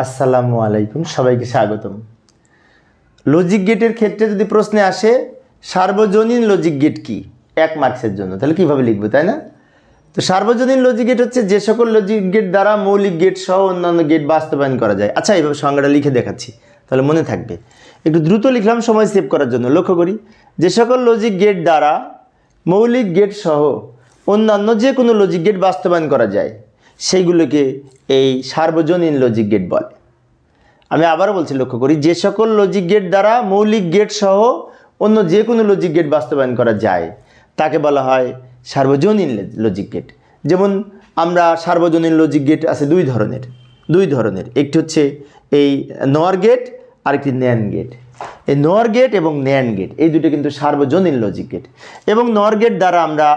আসসালামু আলাইকুম, সবাইকে স্বাগতম। লজিক গেটের ক্ষেত্রে যদি প্রশ্নে আসে, সার্বজনীন লজিক গেট কি? এক মার্কসের জন্য, তাহলে কীভাবে লিখব, তাই না? তো সার্বজনীন লজিক গেট হচ্ছে যে সকল লজিক গেট দ্বারা মৌলিক গেট সহ অন্যান্য গেট বাস্তবায়ন করা যায়। আচ্ছা এইভাবে সংজ্ঞাটা লিখে দেখাচ্ছি, তাহলে মনে থাকবে। একটু দ্রুত লিখলাম, সময় সেভ করার জন্য, লক্ষ্য করি। যে সকল লজিক গেট দ্বারা মৌলিক গেট সহ অন্যান্য যে কোনো লজিক গেট বাস্তবায়ন করা যায় সেইগুলোকে এই সার্বজনীন লজিক গেট বলে। আমি আবারও বলছি, লক্ষ্য করি, যে সকল লজিক গেট দ্বারা মৌলিক গেট সহ অন্য যে কোনো লজিক গেট বাস্তবায়ন করা যায়, তাকে বলা হয় সার্বজনীন লজিক গেট যেমন আমরা সার্বজনীন লজিক গেট আছে দুই ধরনের দুই ধরনের। একটি হচ্ছে এই নোয়ার গেট আর একটি ন্যান গেট এই নোয়ার গেট এবং ন্যান গেট এই দুটো কিন্তু সার্বজনীন লজিক গেট এবং নর গেট দ্বারা আমরা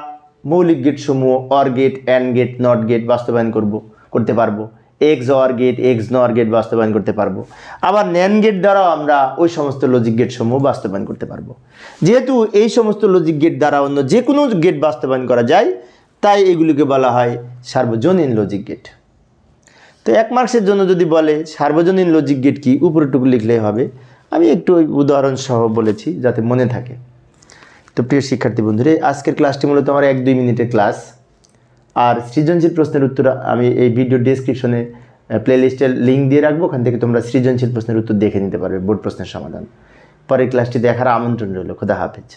মৌলিক গেট সমূহ or gate and gate not gate বাস্তবায়ন করব, করতে পারব। X or gate X nor gate বাস্তবায়ন করতে পারব। আবার ন্যান গেট দ্বারাও আমরা ওই সমস্ত লজিক গেট সমূহ বাস্তবায়ন করতে পারব। যেহেতু এই সমস্ত লজিক গেট দ্বারা অন্য যে কোনো গেট বাস্তবায়ন করা যায়, তাই এগুলিকে বলা হয় সার্বজনীন লজিক গেট তো এক মার্কসের জন্য যদি বলে সার্বজনীন লজিক গেট কি উপরেটুকু লিখলেই হবে। আমি একটু উদাহরণ সহ বলেছি যাতে মনে থাকে। তো প্রিয় শিক্ষার্থী বন্ধুরা, আজকের ক্লাসটি মূলত আমার এক দুই মিনিটের ক্লাস আর সৃজনশীল প্রশ্নের উত্তর আমি এই ভিডিও ডেসক্রিপশনে প্লেলিস্টের লিঙ্ক দিয়ে রাখব, ওখান থেকে তোমরা সৃজনশীল প্রশ্নের উত্তর দেখে নিতে পারবে, বোর্ড প্রশ্নের সমাধান। পরের ক্লাসটি দেখার আমন্ত্রণ রইল, খোদা হাফেজ।